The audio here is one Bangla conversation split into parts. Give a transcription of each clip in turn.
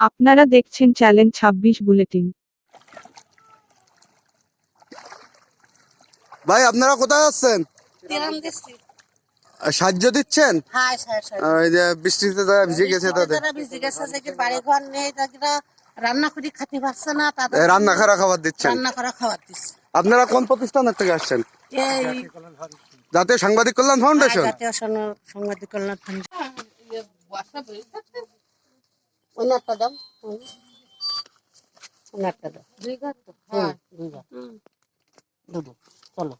আপনারা দেখছেন চ্যালেঞ্জ ছাব্বিশ বুলেটিন। ভাই আপনারা কোথায় আছেন সাহায্য দিচ্ছেন? হ্যাঁ হ্যাঁ হ্যাঁ ওই যে বৃষ্টিতে যারা ভিজে গেছে তাদের। ভিজে গেছে বাড়ি ঘর নেই রান্না করে খেতে পারছে না তাদের রান্না খারা খাবার দিচ্ছেন? রান্না করা খাবার দিচ্ছে। আপনারা কোন প্রতিষ্ঠানের থেকে আসছেন? জাতীয় সাংবাদিক কল্যাণ ফাউন্ডেশন? জাতীয় সাংবাদিক কল্যাণ দাও দাও দুই ঘর তো হ্যাঁ দুই ঘর দুটো চলো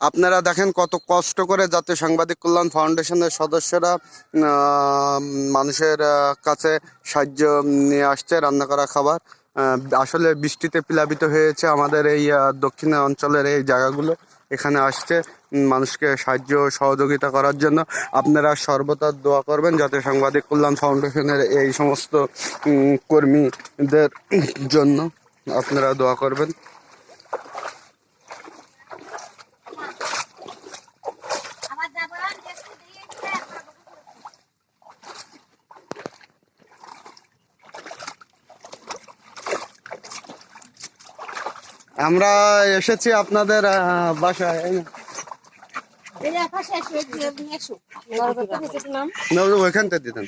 আপনারা দেখেন কত কষ্ট করে জাতীয় সাংবাদিক কল্যাণ ফাউন্ডেশনের সদস্যরা আহ, মানুষের কাছে সাহায্য নিয়ে আসছে রান্না করা খাবার। আহ, আসলে বৃষ্টিতে প্লাবিত হয়েছে আমাদের এই আহ, দক্ষিণ অঞ্চলের এই জায়গাগুলো। এখানে আসছে মানুষকে সাহায্য, সহযোগিতা করার জন্য। আপনারা সর্বদা দোয়া করবেন যাতে সাংবাদিক কল্যাণ ফাউন্ডেশনের এই সমস্ত কর্মীদের জন্য আপনারা দোয়া করবেন। আমরা এসেছি আপনাদের বাসায় এই না, এই পাশে এসো নিয়ে এসো। নাম না, ওইখান থেকে দিতেন।